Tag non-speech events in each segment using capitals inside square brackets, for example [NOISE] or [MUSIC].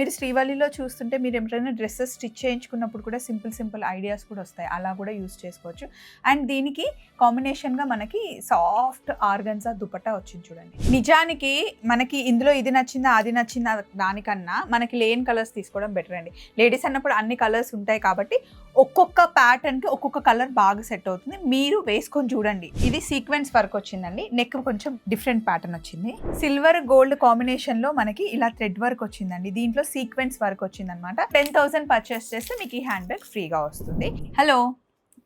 మీరు శ్రీవల్లిలో చూస్తుంటే మీరు ఎప్పుడైనా డ్రెస్సెస్ స్టిచ్ చేయించుకున్నప్పుడు కూడా సింపుల్ సింపుల్ ఐడియాస్ కూడా వస్తాయి. అలా కూడా యూస్ చేసుకోవచ్చు. అండ్ దీనికి కాంబినేషన్గా మనకి సాఫ్ట్ ఆర్గన్జా దుపట్టా వచ్చింది చూడండి. నిజానికి మనకి ఇందులో ఇది నచ్చిందా అది నచ్చిందా దానికన్నా మనకి లేని కలర్స్ తీసుకోవడం బెటర్ అండి. లేడీస్ అన్నప్పుడు అన్ని కలర్స్ ఉంటాయి కాబట్టి ఒక్కొక్క ప్యాటర్న్కి ఒక్కొక్క కలర్ బాగా సెట్ అవుతుంది. మీరు వేసుకొని చూడండి. ఇది సీక్వెన్స్ వర్క్ వచ్చిందండి. నెక్ కొంచెం డిఫరెంట్ ప్యాటర్న్ వచ్చింది. సిల్వర్ గోల్డ్ కాంబినేషన్లో మనకి ఇలా థ్రెడ్ వర్క్ వచ్చిందండి. దీంట్లో సీక్వెన్స్ వర్క్ వచ్చిందనమాట టెన్ థౌసండ్ పర్చేస్ చేస్తే మీకు ఈ హ్యాండ్ బ్యాగ్ ఫ్రీగా వస్తుంది. హలో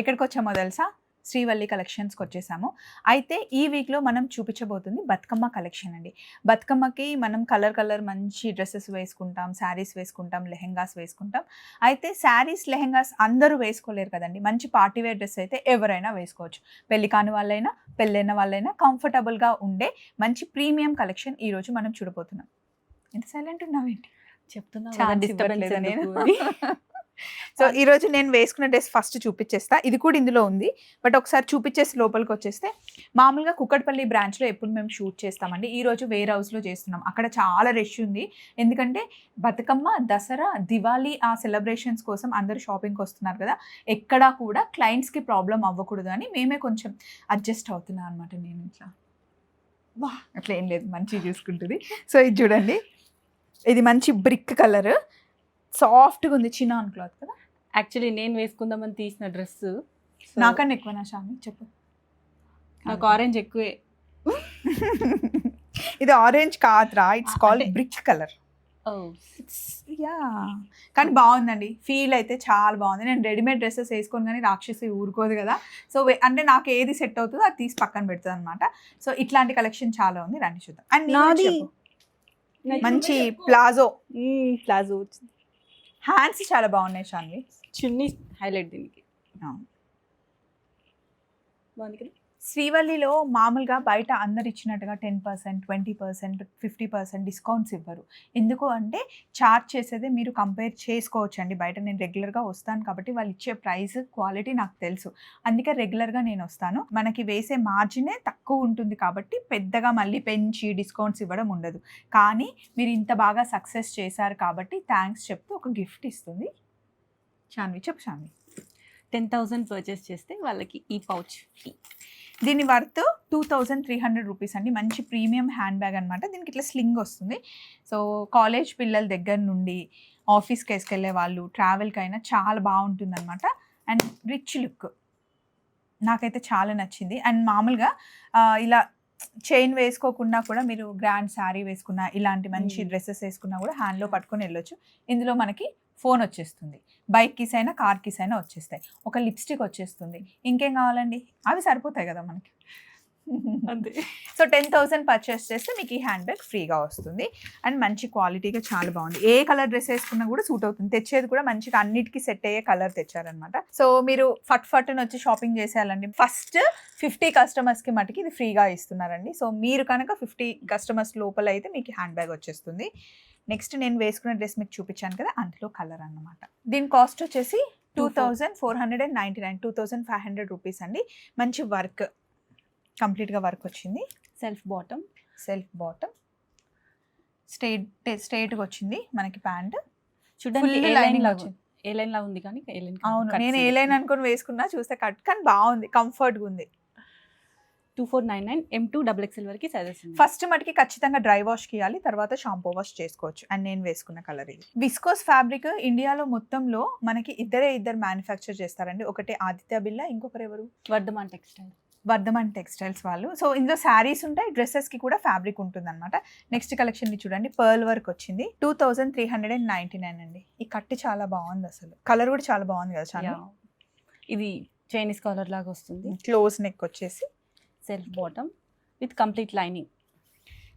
ఎక్కడికి వచ్చామో తెలుసా? శ్రీవల్లి కలెక్షన్స్కి వచ్చేసాము. అయితే ఈ వీక్లో మనం చూపించబోతుంది బతుకమ్మ కలెక్షన్ అండి. బతుకమ్మకి మనం కలర్ కలర్ మంచి డ్రెస్సెస్ వేసుకుంటాం శారీస్ వేసుకుంటాం లెహెంగాస్ వేసుకుంటాం. అయితే శారీస్ లెహెంగాస్ అందరూ వేసుకోలేరు కదండి. మంచి పార్టీ వేర్ డ్రెస్ అయితే ఎవరైనా వేసుకోవచ్చు. పెళ్ళి కాని వాళ్ళైనా పెళ్ళైన వాళ్ళైనా కంఫర్టబుల్గా ఉండే మంచి ప్రీమియం కలెక్షన్ ఈరోజు మనం చూడబోతున్నాం. ఎంత సైలెంట్ ఉన్నావేంటి? చెప్తున్నా [LAUGHS] సో ఈరోజు నేను వేసుకున్న డ్రెస్ ఫస్ట్ చూపించేస్తా ఇది కూడా ఇందులో ఉంది. బట్ ఒకసారి చూపించేసి లోపలికి వచ్చేస్తే మామూలుగా కుక్కట్పల్లి బ్రాంచ్లో ఎప్పుడు మేము షూట్ చేస్తామండి. ఈ రోజు వేర్ హౌస్లో చేస్తున్నాం. అక్కడ చాలా రష్ ఉంది. ఎందుకంటే బతుకమ్మ దసరా దివాళీ ఆ సెలబ్రేషన్స్ కోసం అందరూ షాపింగ్కి వస్తున్నారు కదా ఎక్కడా కూడా క్లయింట్స్కి ప్రాబ్లం అవ్వకూడదు అని మేమే కొంచెం అడ్జస్ట్ అవుతున్నాం అనమాట నేను ఇట్లా. వా అట్లా ఏం లేదు. మంచిగా చూసుకుంటుంది. సో ఇది చూడండి. ఇది మంచి బ్రిక్ కలర్. సాఫ్ట్గా ఉంది చినాన్ క్లాత్ కదా? యాక్చువల్లీ నేను వేసుకుందామని తీసిన డ్రెస్. నాకన్నా ఎక్కువ నా షామి చెప్పు. నాకు ఆరెంజ్ ఎక్కువే. [LAUGHS] ఇది ఆరెంజ్ కాదురా. It's called brick colour. Yeah కానీ బాగుందండి. ఫీల్ అయితే చాలా బాగుంది. నేను రెడీమేడ్ డ్రెస్సెస్ వేసుకొని కానీ రాక్షసి ఊరుకోదు కదా. సో అంటే నాకు ఏది సెట్ అవుతుందో అది తీసి పక్కన పెడుతుంది అనమాట సో ఇట్లాంటి కలెక్షన్ చాలా ఉంది. రండి చూద్దాం. అండ్ నాది- మంచి ప్లాజో. ప్లాజో హ్యాండ్స్ చాలా బాగున్నాయి షాన్వి. చున్నీ హైలైట్ దీనికి. బాగుంది కదా? శ్రీవల్లిలో మామూలుగా బయట అందరు ఇచ్చినట్టుగా ten percent twenty percent fifty percent discounts ఇవ్వరు. ఎందుకు అంటే చార్జ్ చేసేదే మీరు కంపేర్ చేసుకోవచ్చు అండి బయట నేను రెగ్యులర్గా వస్తాను కాబట్టి వాళ్ళు ఇచ్చే ప్రైస్ క్వాలిటీ నాకు తెలుసు. అందుకే రెగ్యులర్గా నేను వస్తాను. మనకి వేసే మార్జినే తక్కువ ఉంటుంది కాబట్టి పెద్దగా మళ్ళీ పెంచి డిస్కౌంట్స్ ఇవ్వడం ఉండదు. కానీ మీరు ఇంత బాగా సక్సెస్ చేశారు కాబట్టి థ్యాంక్స్ చెప్తూ ఒక గిఫ్ట్ ఇస్తుంది. షాన్వి చెప్పు షాన్వి. టెన్ థౌజండ్ పర్చేస్ చేస్తే వాళ్ళకి ఈ పౌచ్ దీని worth two thousand three hundred rupees అండి. మంచి ప్రీమియం హ్యాండ్ బ్యాగ్ అనమాట దీనికి ఇట్లా స్లింగ్ వస్తుంది. సో కాలేజ్ పిల్లల దగ్గర నుండి ఆఫీస్కి వేసుకెళ్ళే వాళ్ళు ట్రావెల్కి అయినా చాలా బాగుంటుంది అనమాట అండ్ రిచ్ లుక్. నాకైతే చాలా నచ్చింది. అండ్ మామూలుగా ఇలా చైన్ వేసుకోకుండా కూడా మీరు గ్రాండ్ శారీ వేసుకున్నా ఇలాంటి మంచి. డ్రెస్సెస్ వేసుకున్నా కూడా హ్యాండ్లో పట్టుకొని వెళ్ళొచ్చు. ఇందులో మనకి ఫోన్ వచ్చేస్తుంది. బైక్ కీస్ అయినా కార్ కీస్ అయినా వచ్చేస్తాయి. ఒక లిప్స్టిక్ వచ్చేస్తుంది. ఇంకేం కావాలండి? అవి సరిపోతాయి కదా మనకి. అంతే. సో టెన్ థౌసండ్ పర్చేస్ చేస్తే మీకు ఈ హ్యాండ్ బ్యాగ్ ఫ్రీగా వస్తుంది. అండ్ మంచి క్వాలిటీగా చాలా బాగుంది. ఏ కలర్ డ్రెస్ వేసుకున్నా కూడా సూట్ అవుతుంది. తెచ్చేది కూడా మంచిగా అన్నిటికీ సెట్ అయ్యే కలర్ తెచ్చారనమాట సో మీరు ఫట్ ఫట్ అని వచ్చి షాపింగ్ చేసేయాలండి. ఫస్ట్ ఫిఫ్టీ కస్టమర్స్కి మటుకి ఇది ఫ్రీగా ఇస్తున్నారండి. సో మీరు కనుక ఫిఫ్టీ కస్టమర్స్ లోపల అయితే మీకు హ్యాండ్ బ్యాగ్ వచ్చేస్తుంది. నెక్స్ట్ నేను వేసుకున్న డ్రెస్ మీకు చూపించాను కదా అందులో కలర్ అన్నమాట. దీని కాస్ట్ వచ్చేసి two thousand four hundred and ninety nine two thousand five hundred rupees అండి. మంచి వర్క్ కంప్లీట్గా వర్క్ వచ్చింది. Self bottom. Self bottom. Straight స్ట్రైట్గా వచ్చింది మనకి ప్యాంట్. చూడండి ఏ లైన్ lining లాగా వచ్చింది. ఏ లైన్ లా ఉంది కానీ ఏ లైన్ అవును నేను ఏ లైన్ అనుకొని వేసుకున్నా చూస్తే కట్ కానీ బాగుంది కంఫర్ట్గా ఉంది. Two four nine nine M to double XL వరకు సైజెస్ ఉన్నాయి. ఫస్ట్ మటుకి ఖచ్చితంగా డ్రై వాష్ ఇవ్వాలి తర్వాత షాంపూ వాష్ చేసుకోవచ్చు. అండ్ నేను వేసుకున్న కలర్ ఇది. విస్కోస్ ఫ్యాబ్రిక్ ఇండియాలో మొత్తంలో మనకి ఇద్దరే ఇద్దరు మ్యానుఫ్యాక్చర్ చేస్తారండి. ఒకటి ఆదిత్య బిర్లా ఇంకొకరు ఎవరు? వర్ధమాన్ టెక్స్టైల్. వర్ధమాన్ టెక్స్టైల్స్ వాళ్ళు. సో ఇందులో శారీస్ ఉంటాయి డ్రెస్సెస్కి కూడా ఫ్యాబ్రిక్ ఉంటుంది అనమాట నెక్స్ట్ కలెక్షన్ చూడండి పర్ల్ వర్క్ వచ్చింది. Two thousand three hundred and ninety nine అండి. ఈ కట్టు చాలా బాగుంది అసలు. కలర్ కూడా చాలా బాగుంది కదా చాలా ఇది చైనీస్ కాలర్ లాగా వస్తుంది. క్లోజ్ నెక్ వచ్చేసి. Self bottom with complete lining.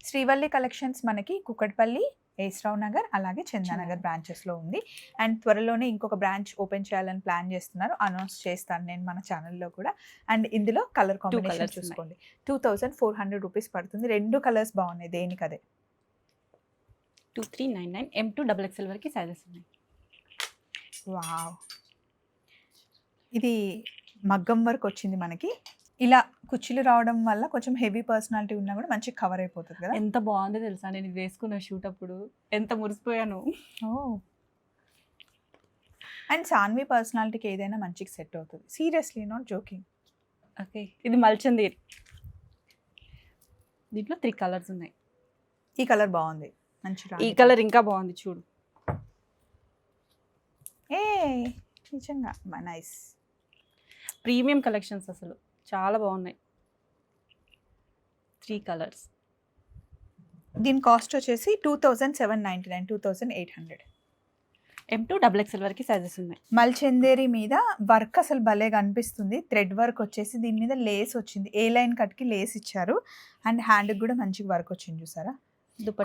Srivalli collections మనకి కుకట్పల్లి ఏస్రావ్ నగర్ అలాగే చందానగర్ బ్రాంచెస్లో ఉంది. అండ్ త్వరలోనే ఇంకొక బ్రాంచ్ ఓపెన్ చేయాలని ప్లాన్ చేస్తున్నారు. అనౌన్స్ చేస్తాను నేను మన ఛానల్లో కూడా. అండ్ ఇందులో కలర్ కాంబినేషన్ చూసుకోండి. Two thousand four hundred rupees పడుతుంది. రెండు కలర్స్ బాగున్నాయి దేనికి అదే two three nine nine M to double XL వరకు సైజెస్ ఉన్నాయి. వావ్. ఇది మగ్గం వర్క్ వచ్చింది మనకి. ఇలా కుర్చీలు రావడం వల్ల కొంచెం హెవీ పర్సనాలిటీ ఉన్నా కూడా మంచి కవర్ అయిపోతుంది కదా? ఎంత బాగుందో తెలుసా? నేను ఇది వేసుకున్న షూట్ అప్పుడు. ఎంత మురిసిపోయాను. ఓ. అండ్ సాన్వి పర్సనాలిటీకి ఏదైనా మంచిగా సెట్ అవుతుంది. Seriously not joking. ఓకే. ఇది మల్చందీర్. దీంట్లో త్రీ కలర్స్ ఉన్నాయి. ఈ కలర్ బాగుంది. మంచి ఈ కలర్ ఇంకా బాగుంది చూడు. ఏ నిజంగా. నైస్. ప్రీమియం కలెక్షన్స్ అసలు. చాలా బాగున్నాయి. త్రీ కలర్స్ దీని కాస్ట్ వచ్చేసి two thousand seven ninety nine two thousand eight hundred M to double XL వరకు సైజెస్ ఉన్నాయి. మల్చందేరి మీద వర్క్ అసలు భలే కనిపిస్తుంది. థ్రెడ్ వర్క్ వచ్చేసి దీని మీద లేస్ వచ్చింది. ఏ లైన్ కట్కి లేస్ ఇచ్చారు. అండ్ హ్యాండ్కి కూడా మంచిగా వర్క్ వచ్చింది చూసారా?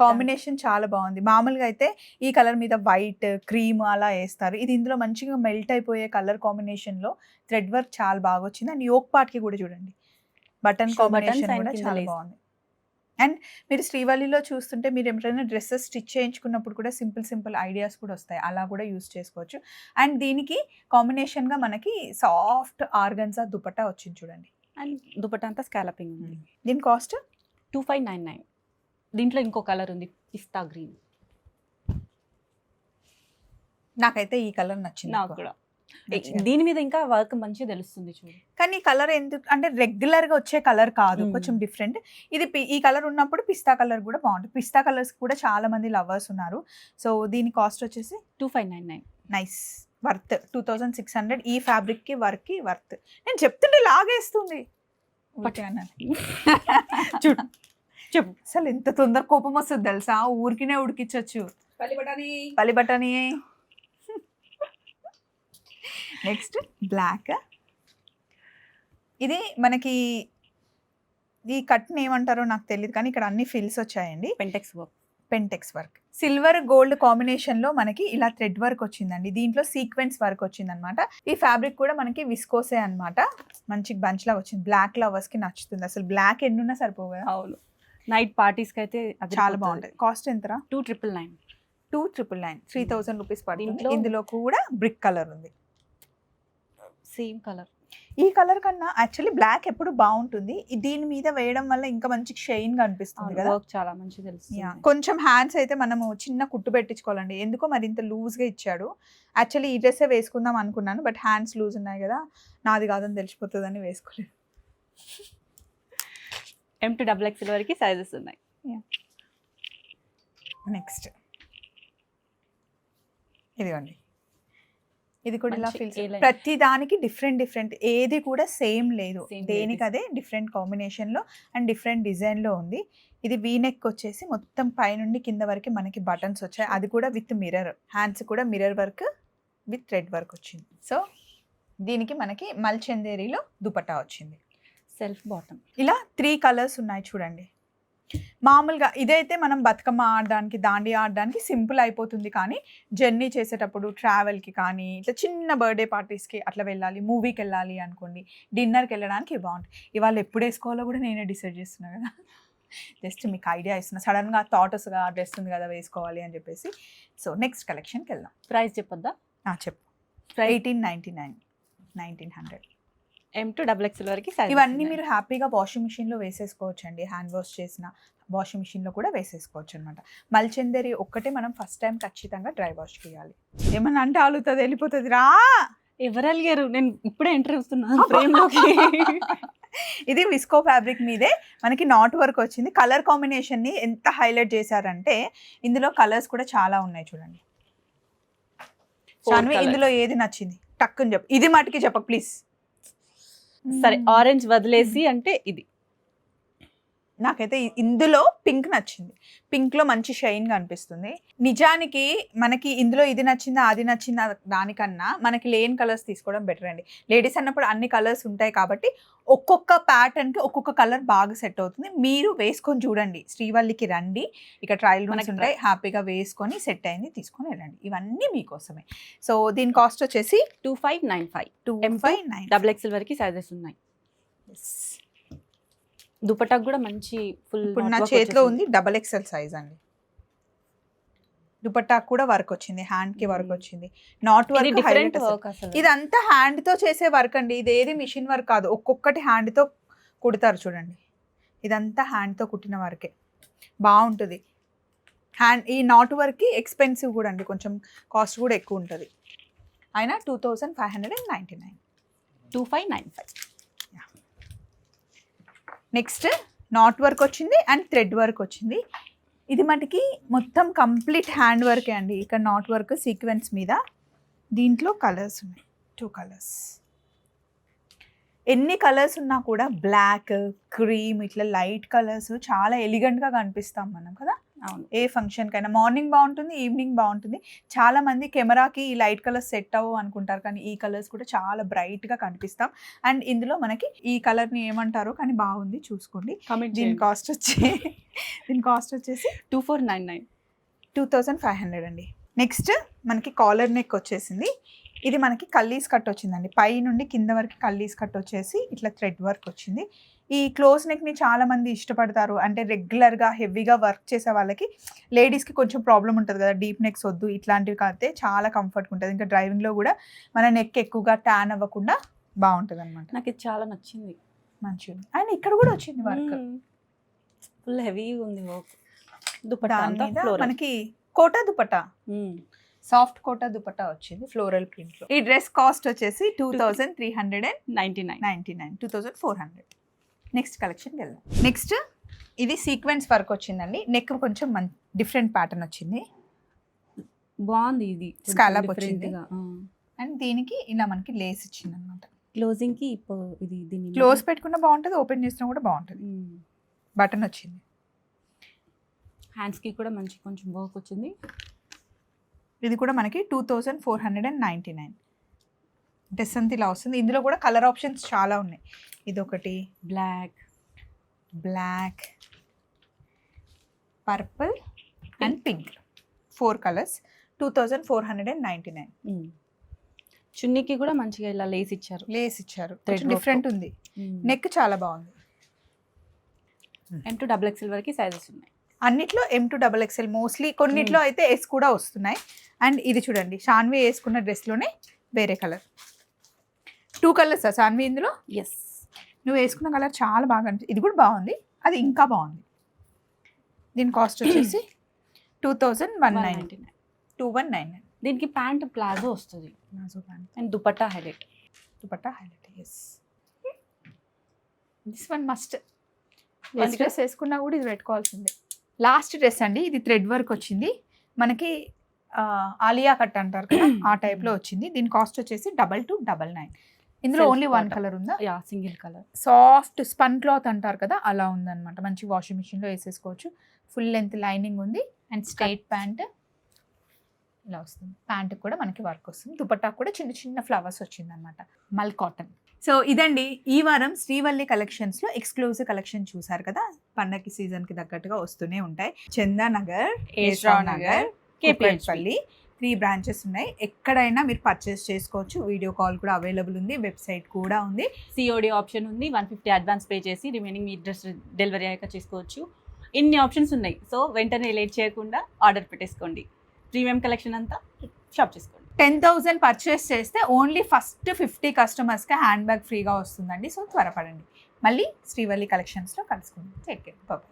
కాంబినేషన్ చాలా బాగుంది. మామూలుగా అయితే ఈ కలర్ మీద వైట్ క్రీమ్ అలా వేస్తారు. ఇది ఇందులో మంచిగా మెల్ట్ అయిపోయే కలర్ కాంబినేషన్లో థ్రెడ్ వర్క్ చాలా బాగా వచ్చింది. అండ్ యోక్ పార్ట్కి కూడా చూడండి. బటన్ కాంబినేషన్ కూడా చాలా. బాగుంది. అండ్ మీరు శ్రీవల్లిలో చూస్తుంటే మీరు ఎప్పుడైనా డ్రెస్సెస్ స్టిచ్ చేయించుకున్నప్పుడు కూడా సింపుల్ సింపుల్ ఐడియాస్ కూడా వస్తాయి. అలా కూడా యూస్ చేసుకోవచ్చు. అండ్ దీనికి కాంబినేషన్గా మనకి సాఫ్ట్ ఆర్గన్జా దుపట్టా వచ్చింది చూడండి. అండ్ దుపట్టా అంతా స్కాలపింగ్ ఉంది. దీని cost? Two five nine nine. దీంట్లో ఇంకో కలర్ ఉంది పిస్తా గ్రీన్. నాకైతే ఈ కలర్ నచ్చింది నాకు. కూడా. దీని మీద ఇంకా వర్క్ మంచిగా తెలుస్తుంది చూడు. కానీ కలర్ ఎందుకు అంటే రెగ్యులర్గా వచ్చే కలర్ కాదు. కొంచెం డిఫరెంట్ ఇది ఈ కలర్ ఉన్నప్పుడు పిస్తా కలర్ కూడా బాగుంటుంది. పిస్తా కలర్స్ కూడా చాలా మంది లవర్స్ ఉన్నారు. సో దీని కాస్ట్ వచ్చేసి two five nine nine nice worth two thousand six hundred ఈ ఫ్యాబ్రిక్కి వర్క్కి వర్త్ నేను చెప్తుంటే లాగేస్తుంది. ఊరికే అన్నాను. [LAUGHS] చూడు. చెప్పు. అసలు ఎంత తొందర కోపం వస్తుంది తెలుసా? ఊరికినే ఉడికించవచ్చు పల్లి నెక్స్ట్ బ్లాక్. ఇది మనకి ఈ కట్ని ఏమంటారో నాకు తెలియదు కానీ ఇక్కడ అన్ని ఫిల్స్ వచ్చాయండి. పెంటెక్స్ వర్క్ పెంటెక్స్ వర్క్ సిల్వర్ గోల్డ్ కాంబినేషన్లో మనకి ఇలా థ్రెడ్ వర్క్ వచ్చిందండి. దీంట్లో సీక్వెన్స్ వర్క్ వచ్చిందనమాట ఈ ఫ్యాబ్రిక్ కూడా మనకి విస్కోసే అన్నమాట. మంచి బంచ్ లా వచ్చింది. బ్లాక్ లవర్స్కి నచ్చుతుంది. అసలు బ్లాక్ ఎన్నున్నా సరిపోవు కదా. అవును. నైట్ పార్టీస్కి అయితే చాలా బాగుంటుంది కాస్ట్ ఎంతరా? Two triple nine. Two triple nine. Three thousand rupees పడుతుంది. ఇందులో కూడా బ్రిక్ కలర్ ఉంది. Same colour. ఈ కలర్ కన్నా యాక్చువల్లీ బ్లాక్ ఎప్పుడు బాగుంటుంది. దీని మీద వేయడం వల్ల ఇంకా మంచి షైన్గా అనిపిస్తుంది కదా? చాలా మంచిగా తెలుస్తుంది. యా, కొంచెం హ్యాండ్స్ అయితే మనము చిన్న కుట్టు పెట్టించుకోవాలండి. ఎందుకో మరి ఇంత లూజ్గా ఇచ్చాడు. యాక్చువల్లీ ఈ డ్రెస్సే వేసుకుందాం అనుకున్నాను బట్ హ్యాండ్స్ లూజ్ ఉన్నాయి కదా. నాది కాదని తెలిసిపోతుందని వేసుకోలేదు. ఎం టూ డబుల్ ఎక్స్ఎల్ వరకు సైజెస్ ఉన్నాయి. నెక్స్ట్ ఇదిగోండి. ఇది కూడా ఇలా ఫీల్స్. ప్రతి దానికి డిఫరెంట్ డిఫరెంట్ ఏది కూడా సేమ్ లేదు. దేనికి. అదే డిఫరెంట్ కాంబినేషన్లో అండ్ డిఫరెంట్ డిజైన్లో ఉంది. ఇది వీనెక్ వచ్చేసి మొత్తం పైనుండి కింద వరకు మనకి బటన్స్ వచ్చాయి. అది కూడా విత్ మిర్రర్ హ్యాండ్స్ కూడా mirror work with thread work వచ్చింది. సో దీనికి మనకి మల్చందేరిలో దుపట్టా వచ్చింది. Self bottom. ఇలా త్రీ కలర్స్ ఉన్నాయి చూడండి. మామూలుగా ఇదైతే మనం బతుకమ్మ ఆడడానికి దాండి ఆడడానికి సింపుల్ అయిపోతుంది కానీ జర్నీ చేసేటప్పుడు ట్రావెల్కి కానీ ఇట్లా చిన్న బర్త్డే పార్టీస్కి అట్లా వెళ్ళాలి మూవీకి వెళ్ళాలి అనుకోండి డిన్నర్కి వెళ్ళడానికి ఇవి బాగుంటాయి ఇవాళ ఎప్పుడు వేసుకోవాలో కూడా నేనే డిసైడ్ చేస్తున్నా కదా. జస్ట్ మీకు ఐడియా ఇస్తున్నా. సడన్గా థాటస్గా డ్రెస్ ఉంది కదా వేసుకోవాలి అని చెప్పేసి. సో నెక్స్ట్ కలెక్షన్కి వెళ్దాం. ప్రైస్ చెప్పొద్దా? చెప్పు. Eighteen ninety nine nineteen hundred. M to double XL వరకు ఇవన్నీ. మీరు హ్యాపీగా వాషింగ్ మిషన్లో వేసేసుకోవచ్చు అండి హ్యాండ్ వాష్ చేసిన వాషింగ్ మిషన్లో కూడా వేసేసుకోవచ్చు అనమాట మల్చందరి ఒక్కటే మనం ఫస్ట్ టైం ఖచ్చితంగా డ్రై వాష్ చేయాలి. ఏమన్నా అంటే ఆలుతుంది వెళ్ళిపోతుంది రా! ఎవరు అలిగారు? నేను ఇప్పుడే ఎంటర్ అవుతున్నాను [LAUGHS] ఇది విస్కో ఫ్యాబ్రిక్ మీదే మనకి నాట్ వర్క్ వచ్చింది. కలర్ కాంబినేషన్ని ఎంత హైలైట్ చేశారంటే ఇందులో కలర్స్ కూడా చాలా ఉన్నాయి చూడండి. ఇందులో ఏది నచ్చింది? టక్కుని చెప్పు. ఇది మటుకి చెప్పకు ప్లీజ్ సరే ఆరెంజ్ వదిలేసి అంటే ఇది. నాకైతే ఇందులో పింక్ నచ్చింది. పింక్లో మంచి షైన్గా అనిపిస్తుంది నిజానికి మనకి ఇందులో ఇది నచ్చిందా అది నచ్చిందా దానికన్నా మనకి లేని కలర్స్ తీసుకోవడం బెటర్ అండి. లేడీస్ అన్నప్పుడు అన్ని కలర్స్ ఉంటాయి కాబట్టి ఒక్కొక్క ప్యాటర్న్కి ఒక్కొక్క కలర్ బాగా సెట్ అవుతుంది. మీరు వేసుకొని చూడండి. శ్రీవల్లికి రండి. ఇక ట్రయల్ రూమ్స్ మనకి ఉంటాయి. హ్యాపీగా వేసుకొని సెట్ అయింది తీసుకొని వెళ్ళండి. ఇవన్నీ మీకోసమే. సో దీని కాస్ట్ వచ్చేసి two five nine five. Two five nine double XL వరకు సైజెస్ ఉన్నాయి. దుపట్టాకు కూడా మంచి ఫుల్ ఇప్పుడు నా చేతిలో ఉంది డబల్ ఎక్సెల్ సైజ్ అండి. దుపట్టా కూడా వర్క్ వచ్చింది హ్యాండ్కి వర్క్ Hmm. వచ్చింది. నాట్ వర్క్ డిఫరెంట్ వర్క్ అసలు. ఇదంతా హ్యాండ్తో చేసే వర్క్ అండి. ఇది ఏది మిషన్ వర్క్ కాదు. ఒక్కొక్కటి హ్యాండ్తో కుడతారు చూడండి. ఇదంతా హ్యాండ్తో కుట్టిన వరకే బాగుంటుంది. హ్యాండ్ ఈ నాట్ వర్క్కి ఎక్స్పెన్సివ్ కూడా అండి. కొంచెం కాస్ట్ కూడా ఎక్కువ ఉంటుంది. అయినా two thousand five hundred and ninety nine two five nine five next knot work వచ్చింది అండ్ థ్రెడ్ వర్క్ వచ్చింది. ఇది మనకి మొత్తం కంప్లీట్ హ్యాండ్ వర్కే అండి. ఇక్కడ నాట్ వర్క్ సీక్వెన్స్ మీద. దీంట్లో కలర్స్ ఉన్నాయి. టూ కలర్స్ ఎన్ని కలర్స్ ఉన్నా కూడా బ్లాక్ క్రీమ్ ఇట్లా లైట్ కలర్స్ చాలా ఎలిగెంట్గా కనిపిస్తాం మనం కదా? అవును. ఏ ఫంక్షన్కైనా మార్నింగ్ బాగుంటుంది ఈవినింగ్ బాగుంటుంది. చాలా మంది కెమెరాకి ఈ లైట్ కలర్స్ సెట్ అవ్వవు అనుకుంటారు కానీ ఈ కలర్స్ కూడా చాలా బ్రైట్గా కనిపిస్తాం. అండ్ ఇందులో మనకి ఈ కలర్ని ఏమంటారో కానీ బాగుంది చూసుకోండి. దీని కాస్ట్ వచ్చి దీని కాస్ట్ వచ్చేసి two four nine nine two thousand five hundred అండి. నెక్స్ట్ మనకి కాలర్ నెక్ వచ్చేసింది. ఇది మనకి కల్లీస్ కట్ వచ్చిందండి. పై నుండి కింద వరకు కల్లీస్ కట్ వచ్చేసి ఇట్లా థ్రెడ్ వర్క్ వచ్చింది. ఈ క్లోజ్ నెక్ని చాలా మంది ఇష్టపడతారు. అంటే రెగ్యులర్గా హెవీగా వర్క్ చేసే వాళ్ళకి లేడీస్కి కొంచెం ప్రాబ్లం ఉంటుంది కదా డీప్ నెక్స్ వద్దు ఇట్లాంటివి కాస్తే చాలా కంఫర్ట్గా ఉంటుంది. ఇంకా డ్రైవింగ్లో కూడా మన నెక్ ఎక్కువగా ట్యాన్ అవ్వకుండా బాగుంటుంది అనమాట నాకు ఇది చాలా నచ్చింది. మంచిగా అండ్ ఇక్కడ కూడా వచ్చింది వర్క్. ఫుల్ హెవీగా ఉంది వర్క్. దుపట్టా మనకి కోటా దుపట్టా. సాఫ్ట్ కోటా దుపట్టా వచ్చింది ఫ్లోరల్ ప్రింట్లో ఈ డ్రెస్ కాస్ట్ వచ్చేసి two thousand three hundred and ninety nine. Ninety nine two thousand four hundred. Next కలెక్షన్కి వెళ్దాం. నెక్స్ట్ ఇది సీక్వెన్స్ వర్క్ వచ్చిందండి. నెక్ కొంచెం మన్ డిఫరెంట్ ప్యాటర్న్ వచ్చింది. బాగుంది ఇది. Scallop వచ్చింది. అండ్ దీనికి ఇలా మనకి లేస్ ఇచ్చింది అనమాట క్లోజింగ్కి ఇప్పుడు ఇది దీన్ని క్లోజ్ పెట్టుకున్నా బాగుంటుంది ఓపెన్ చేసినా కూడా బాగుంటుంది. బటన్ వచ్చింది. హ్యాండ్స్కి కూడా మంచి కొంచెం వర్క్ వచ్చింది. ఇది కూడా మనకి two thousand four hundred and ninety nine dress అంతా ఇలా వస్తుంది. ఇందులో కూడా కలర్ ఆప్షన్స్ చాలా ఉన్నాయి. ఇదొకటి. Black black purple and pink four colours two thousand four hundred and ninety nine చున్నీకి కూడా మంచిగా ఇలా లేస్ ఇచ్చారు. లేస్ ఇచ్చారు. డిఫరెంట్ ఉంది. నెక్ చాలా బాగుంది. ఎం టు డబుల్ ఎక్స్ఎల్ వరకు సైజెస్ ఉన్నాయి. అన్నిట్లో M to double XL mostly కొన్నిట్లో అయితే ఎస్ కూడా వస్తున్నాయి. అండ్ ఇది చూడండి షాన్వి వేసుకున్న డ్రెస్లోనే వేరే కలర్ టూ కలర్స్ షాన్వి ఇందులో? ఎస్ నువ్వు వేసుకున్న కలర్ చాలా బాగా అనిపి ఇది కూడా బాగుంది. అది ఇంకా బాగుంది. దీని కాస్ట్ వచ్చేసి two thousand one nine two one nine nine దీనికి ప్యాంట్ ప్లాజో వస్తుంది. And dupatta highlight. Dupatta highlight is this one must? Dress వేసుకున్నా కూడా ఇది పెట్టుకోవాల్సిందే. లాస్ట్ డ్రెస్ అండి ఇది థ్రెడ్ వర్క్ వచ్చింది. మనకి ఆలియా కట్ అంటారు కదా ఆ [CLEARS THROAT] టైప్లో వచ్చింది. దీని కాస్ట్ వచ్చేసి డబల్ టు డబల్ నైన్ ఇందులో ఓన్లీ వన్. కలర్ ఉందా? Yeah single colour soft spun cloth అంటారు కదా అలా ఉందన్నమాట. మంచి వాషింగ్ మిషన్లో వేసేసుకోవచ్చు. ఫుల్ లెంత్ లైనింగ్ ఉంది. అండ్ స్ట్రైట్ ప్యాంట్ ఇలా వస్తుంది. ప్యాంట్ కూడా మనకి వర్క్ వస్తుంది. దుపట్టా కూడా చిన్న చిన్న ఫ్లవర్స్ వచ్చింది అనమాట మల్ కాటన్ సో ఇదండి. ఈ వారం శ్రీవల్లి కలెక్షన్స్లో ఎక్స్క్లూజివ్ కలెక్షన్ చూసారు కదా? పండగకి సీజన్కి తగ్గట్టుగా వస్తూనే ఉంటాయి. చందానగర్ నగర్ కేపేట్పల్లి త్రీ బ్రాంచెస్ ఉన్నాయి. ఎక్కడైనా మీరు పర్చేస్ చేసుకోవచ్చు. వీడియో కాల్ కూడా అవైలబుల్ ఉంది. వెబ్సైట్ కూడా ఉంది. సిఓడి ఆప్షన్ ఉంది. వన్ ఫిఫ్టీ అడ్వాన్స్ పే చేసి రిమైనింగ్ మీ డ్రెస్ డెలివరీ అయ్యాక చేసుకోవచ్చు. ఇన్ని ఆప్షన్స్ ఉన్నాయి. సో వెంటనే లేట్ చేయకుండా ఆర్డర్ పెట్టేసుకోండి. ప్రీమియం కలెక్షన్ అంతా షాప్ చేసుకోండి. టెన్ థౌజండ్ పర్చేస్ చేస్తే ఓన్లీ ఫస్ట్ ఫిఫ్టీ కస్టమర్స్కి హ్యాండ్ బ్యాగ్ ఫ్రీగా వస్తుందండి. సో త్వరపడండి. మళ్ళీ శ్రీవల్లి కలెక్షన్స్లో కలుసుకుందాం. Take care bye